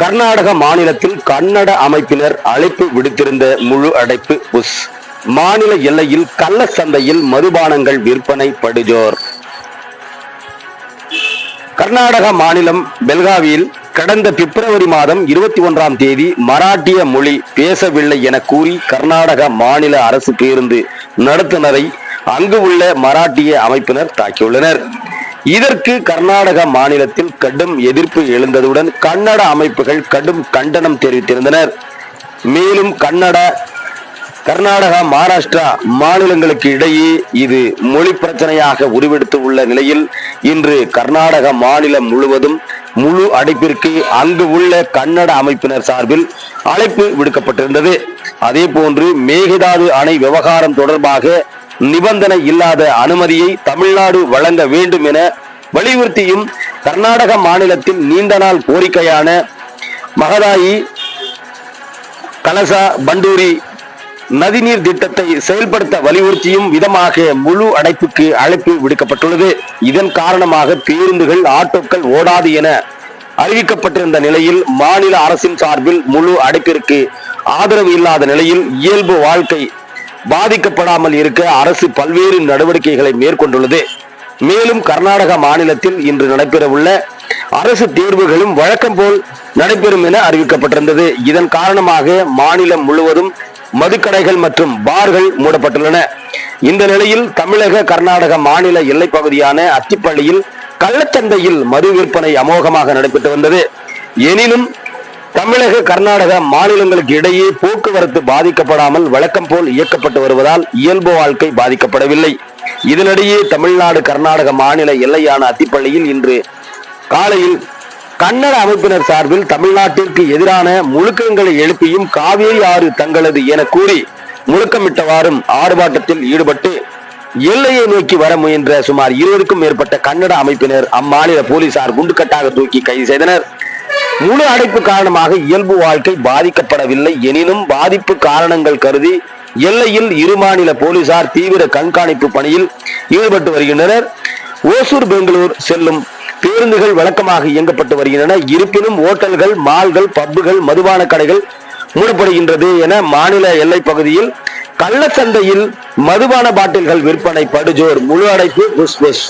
கர்நாடக மாநிலத்தில் கன்னட அமைப்பினர் அழைப்பு விடுத்திருந்த முழு அடைப்பு புஷ். மாநில எல்லையில் கள்ள சந்தையில் மதுபானங்கள் விற்பனை படுஜோர். கர்நாடக மாநிலம் பெல்காவியில் கடந்த பிப்ரவரி மாதம் இருபத்தி ஒன்றாம் தேதி மராட்டிய மொழி பேசவில்லை என கூறி கர்நாடக மாநில அரசு பேருந்து நடத்துனரை அங்கு உள்ள மராட்டிய அமைப்பினர் தாக்கியுள்ளனர். இதற்கு கர்நாடக மாநிலத்தில் கடும் எதிர்ப்பு எழுந்ததுடன் கன்னட அமைப்புகள் கடும் கண்டனம் தெரிவித்திருந்தனர். மேலும் கன்னட கர்நாடகா மகாராஷ்டிரா மாநிலங்களுக்கு இடையே இது மொழி பிரச்சனையாக உருவெடுத்து உள்ள நிலையில் இன்று கர்நாடக மாநிலம் முழுவதும் முழு அடைப்பிற்கு அங்கு உள்ள கன்னட அமைப்பினர் சார்பில் அழைப்பு விடுக்கப்பட்டிருந்தது. அதே போன்று மேகதாது அணை விவகாரம் தொடர்பாக நிபந்தனை இல்லாத அனுமதியை தமிழ்நாடு வழங்க வேண்டும் என வலியுறுத்தியும் கர்நாடக மாநிலத்தின் நீண்ட நாள் கோரிக்கையான மகதாயி கலசா பண்டூரி நதிநீர் திட்டத்தை செயல்படுத்த வலியுறுத்தியும் விதமாக முழு அடைப்புக்கு அழைப்பு விடுக்கப்பட்டுள்ளது. இதன் காரணமாக பேருந்துகள் ஆட்டோக்கள் ஓடாது என அறிவிக்கப்பட்டிருந்த நிலையில் மாநில அரசின் சார்பில் முழு அடைப்பிற்கு ஆதரவு இல்லாத நிலையில் இயல்பு வாழ்க்கை பாதிக்கப்படாமல் இருக்க அரசு பல்வேறு நடவடிக்கைகளை மேற்கொண்டுள்ளது. மேலும் கர்நாடக மாநிலத்தில் இன்று நடைபெறவுள்ள அரசு தேர்வுகளும் வழக்கம் போல் நடைபெறும் என அறிவிக்கப்பட்டிருந்தது. இதன் காரணமாக மாநிலம் முழுவதும் மதுக்கடைகள் மற்றும் பார்கள் மூடப்பட்டுள்ளன. இந்த நிலையில் தமிழக கர்நாடக மாநில எல்லை பகுதியான அத்திப்பள்ளியில் கள்ளச்சந்தையில் மது விற்பனை அமோகமாக நடைபெற்று வந்தது. எனினும் தமிழக கர்நாடக மாநிலங்களுக்கு இடையே போக்குவரத்து பாதிக்கப்படாமல் வழக்கம் போல் இயக்கப்பட்டு வருவதால் இயல்பு வாழ்க்கை பாதிக்கப்படவில்லை. இதனிடையே தமிழ்நாடு கர்நாடக மாநில எல்லையான அத்திப்பள்ளியில் இன்று காலையில் கன்னட அமைப்பினர் சார்பில் தமிழ்நாட்டிற்கு எதிரான முழுக்கங்களை எழுப்பியும் காவேரி ஆறு தங்களது என கூறி முழக்கமிட்டவாறும் ஆர்ப்பாட்டத்தில் ஈடுபட்டு எல்லையை நோக்கி வர முயன்ற சுமார் இருபதுக்கும் மேற்பட்ட கன்னட அமைப்பினர் அம்மாநில போலீசார் குண்டுக்கட்டாக தூக்கி கைது செய்தனர். முழு அடைப்பு காரணமாக இயல்பு வாழ்க்கை பாதிக்கப்படவில்லை. எனினும் பாதிப்பு காரணங்கள் கருதி எல்லையில் இரு மாநில போலீசார் தீவிர கண்காணிப்பு பணியில் ஈடுபட்டு வருகின்றனர். ஓசூர் பெங்களூர் செல்லும் பேருந்துகள் வழக்கமாக இயங்கப்பட்டு வருகின்றன. இருப்பினும் ஓட்டல்கள் மால்கள் பப்புகள் மதுபான கடைகள் மூடப்படுகின்றது என மாநில எல்லை பகுதியில் கள்ளச்சந்தையில் மதுபான பாட்டில்கள் விற்பனை படுஜோர். முழு அடைப்பு புஷ் புஷ்